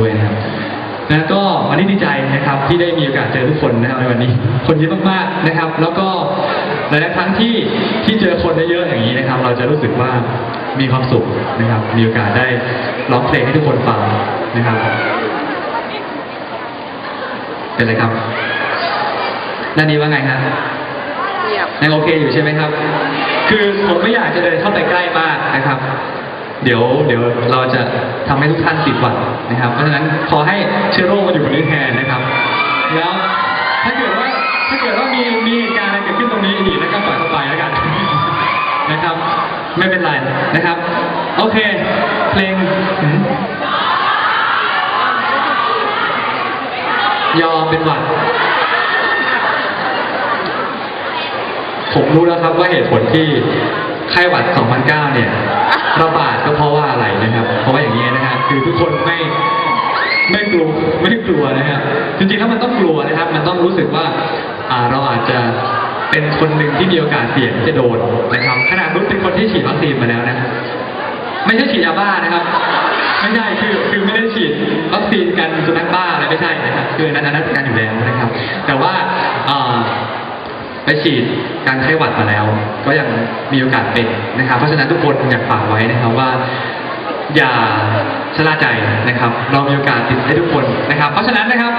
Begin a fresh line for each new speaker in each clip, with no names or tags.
ด้วยนะครับนะก็วันนี้ดีใจนะครับที่ได้มีโอกาสเจอทุกคนนะครับในวันนี้ คนเยอะมากๆนะครับ แล้วก็หลายๆครั้งที่ที่เจอคนเยอะๆอย่างนี้นะครับ เราจะรู้สึกว่ามีความสุขนะครับ มีโอกาสได้ร้องเพลงให้ทุกคนฟังนะครับ เป็นไรครับนันนี้ว่าไงครับ
เงียบ
ยังโอเคอยู่ใช่ไหมครับ คือผมไม่อยากจะเดินเข้าไปใกล้มากนะครับ เดี๋ยวเดี๋ยวเราจะทำให้ทุกท่านติดหวัดนะครับ เพราะฉะนั้นขอให้เชื้อโรคมาอยู่บนนี้แทนนะครับ แล้วถ้าเกิดว่าถ้าเกิดว่ามีมีเหตุการณ์อะไรเกิดขึ้นตรงนี้อีกแล้วก็ปล่อยเข้าไปแล้วกันนะครับ ไม่เป็นไรนะครับ โอเค เพลงยอมเป็นหวัดผมรู้แล้วครับว่าเหตุผลที่ ไข้หวัด 2009 เนี่ยระบาดก็เพราะว่าอะไรนะครับ เพราะว่าอย่างนี้นะฮะคือทุกคนไม่ไม่กลัวไม่กลัวนะครับ จริงๆแล้วมันต้องกลัวนะครับ มันต้องรู้สึกว่าอ่าเราอาจจะเป็นคนหนึ่งที่มีโอกาสเสี่ยงที่จะโดนนะครับขนาดรุ่นเป็นคนที่ฉีดวัคซีนมาแล้วนะ ไม่ใช่ฉีดยาบ้านะครับ ไม่ใช่คือคือไม่ได้ฉีดวัคซีนกันสุนัขบ้าอะไรไม่ใช่นะครับ คืออันนั้นอันนั้นเป็นการอยู่แล้วนะครับ แต่ว่าอ่าไป ฉีดการไข้หวัดมาแล้ว ก็ยังมีโอกาสเป็นนะครับ เพราะฉะนั้นทุกคนอยากฝากไว้นะครับว่า อย่าชะล่าใจนะครับ เรามีโอกาสติดได้ทุกคนนะครับ เพราะฉะนั้นนะครับ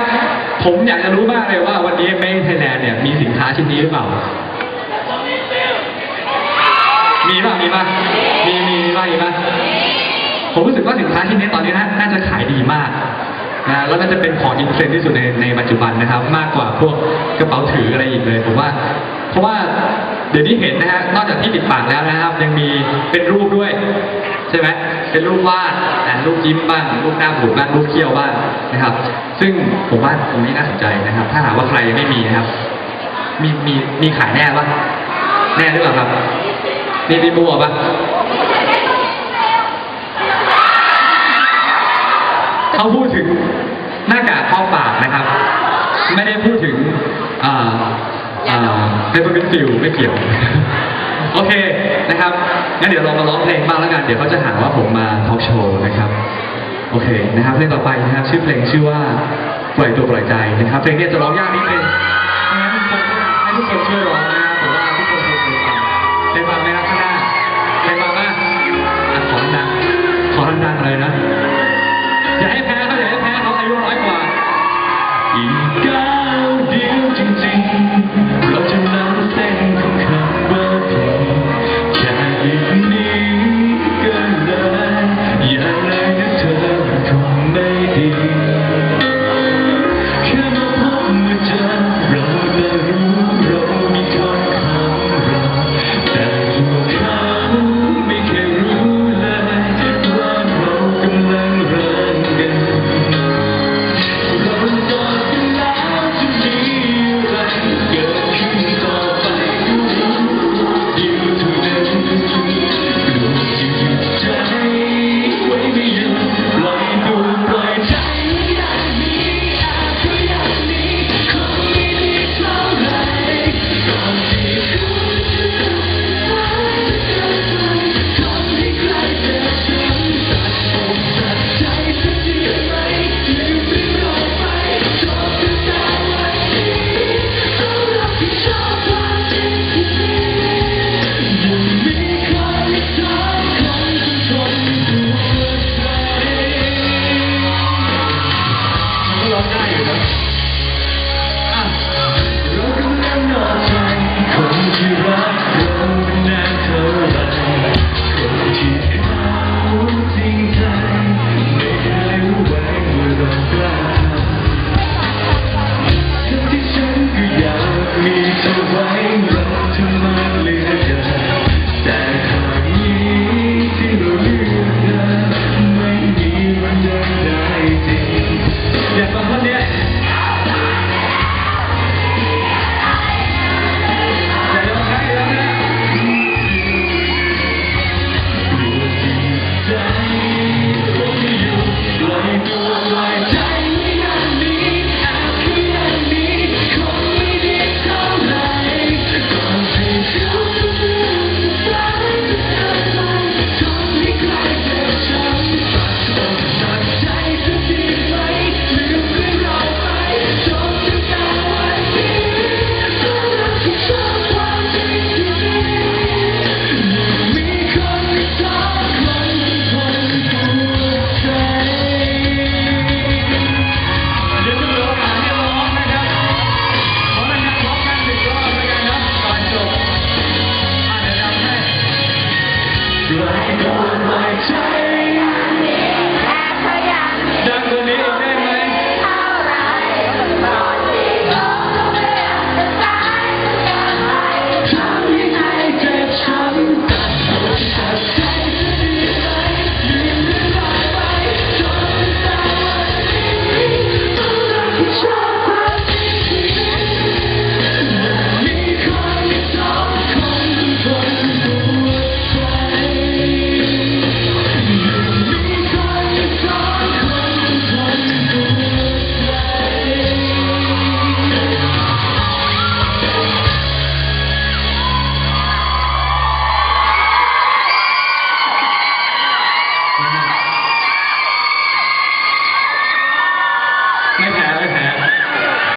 ผมอยากจะรู้มากเลยว่าวันนี้ไม่ไทยแลนด์เนี่ยมีสินค้าชิ้นนี้หรือเปล่า มีป่ะมีป่ะมีมีมีป่ะมีป่ะผมรู้สึกว่าสินค้าชิ้นนี้ตอนนี้น่าจะขายดีมาก นะแล้วน่าจะเป็นของอินเทรนด์ที่สุดในในปัจจุบันนะครับ มากกว่าพวกกระเป๋าถืออะไรอีกเลยผมว่า เพราะว่าเดี๋ยวนี้เห็นนะฮะนอกจากที่ติดปากแล้วนะครับ ยังมีเป็นรูปด้วย ใช่ไหมเป็นรูปวาดอะรูปยิ้มบ้างรูปหน้าบูดบ้างรูปเขี้ยวบ้างนะครับ ซึ่งผมว่าตรงนี้น่าสนใจนะครับ ถ้าหากว่าใครยังไม่มีนะครับ มีมีมีขายแน่ปะแน่หรือเปล่าครับมีมีมัวปะ เขาพูดถึงหน้ากากครอปากนะครับ ไม่ได้พูดถึงอ่าอ่าเป็นเป็นฟิลไม่เกี่ยว โอเคนะครับงั้นเดี๋ยวเรามาร้องเพลงบ้างแล้วกัน เดี๋ยวเขาจะหาว่าผมมาทอล์กโชว์นะครับ โอเคนะครับเพลงต่อไปนะครับชื่อเพลงชื่อว่าปล่อยตัวปล่อยใจนะครับ เพลงนี้จะร้องยากนิดนึงให้ทุกคนช่วยร้อง